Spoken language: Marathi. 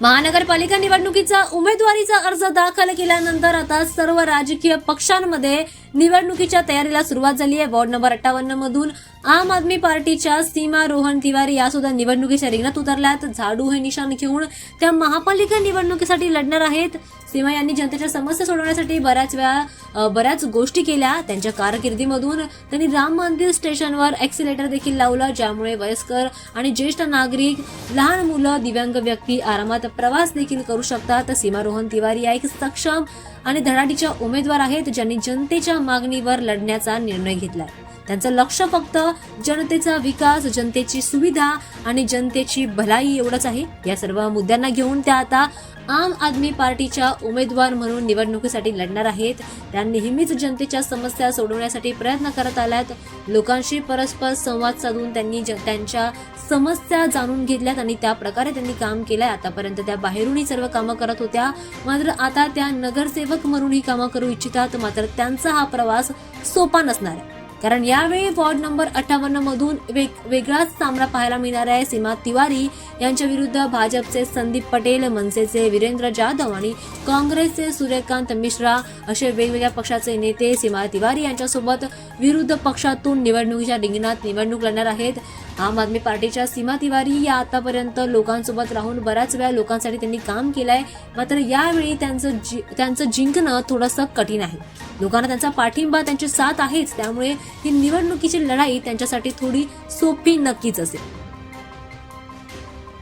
महानगरपालिका निवडणुकीचा उमेदवारीचा अर्ज दाखल केल्यानंतर आता सर्व राजकीय पक्षांमध्ये निवडणुकीच्या तयारीला सुरुवात झाली आहे. वॉर्ड नंबर अठ्ठावन्न मधून आम आदमी पार्टीच्या सीमा रोहन तिवारी या सुद्धा निवडणुकीच्या रिंगणात उतरल्यात. झाडू हे निशाण घेऊन त्या महापालिका निवडणुकीसाठी लढणार आहेत. सीमा यांनी जनतेच्या समस्या सोडवण्यासाठी बऱ्याच वेळा बऱ्याच गोष्टी केल्या. त्यांच्या कारकिर्दीमधून त्यांनी राम मंदिर स्टेशनवर एक्सिलेटर देखील लावलं ज्यामुळे वयस्कर आणि ज्येष्ठ नागरिक लहान मुलं दिव्यांग व्यक्ती आरामात प्रवास देखील करू शकतात. सीमा रोहन तिवारी या एक सक्षम आणि धडाडीच्या उमेदवार आहेत ज्यांनी जनतेच्या मागणीवर लढण्याचा निर्णय घेतलाय. त्यांचं लक्ष फक्त जनतेचा विकास जनतेची सुविधा आणि जनतेची भलाई एवढंच आहे. या सर्व मुद्द्यांना घेऊन त्या आता आम आदमी पार्टीच्या उमेदवार म्हणून निवडणुकीसाठी लढणार आहेत. त्या नेहमीच जनतेच्या समस्या सोडवण्यासाठी प्रयत्न करत आल्यात. लोकांशी परस्पर संवाद साधून त्यांनी ज- त्यांच्या समस्या जाणून घेतल्यात आणि त्या प्रकारे त्यांनी काम केलंय. आतापर्यंत त्या बाहेरूनही सर्व कामं करत होत्या. मात्र आता त्या नगरसेवक म्हणून ही कामं करू इच्छितात. मात्र त्यांचा हा प्रवास सोपा नसणार आहे. कारण यावेळी वॉर्ड नंबर अठ्ठावन्न मधून वेग वेगळाच सामना पाहायला मिळणार आहे. सीमा तिवारी यांच्या विरुद्ध भाजपचे संदीप पटेल मनसेचे वीरेंद्र जाधव आणि काँग्रेसचे सूर्यकांत मिश्रा असे वेगवेगळ्या पक्षाचे नेते सीमा तिवारी यांच्यासोबत विरुद्ध पक्षातून निवडणुकीच्या रिंगणात निवडणूक लढणार आहेत. आम आदमी पार्टीच्या सीमा तिवारी या आतापर्यंत लोकांसोबत राहून बऱ्याच वेळा लोकांसाठी त्यांनी काम केलंय. मात्र यावेळी त्यांचं जि- त्यांचं जिंकणं थोडंसं कठीण आहे. लोकांना त्यांचा पाठिंबा त्यांची साथ आहेच. त्यामुळे ही निवडणुकीची लढाई त्यांच्यासाठी थोडी सोपी नक्कीच असेल.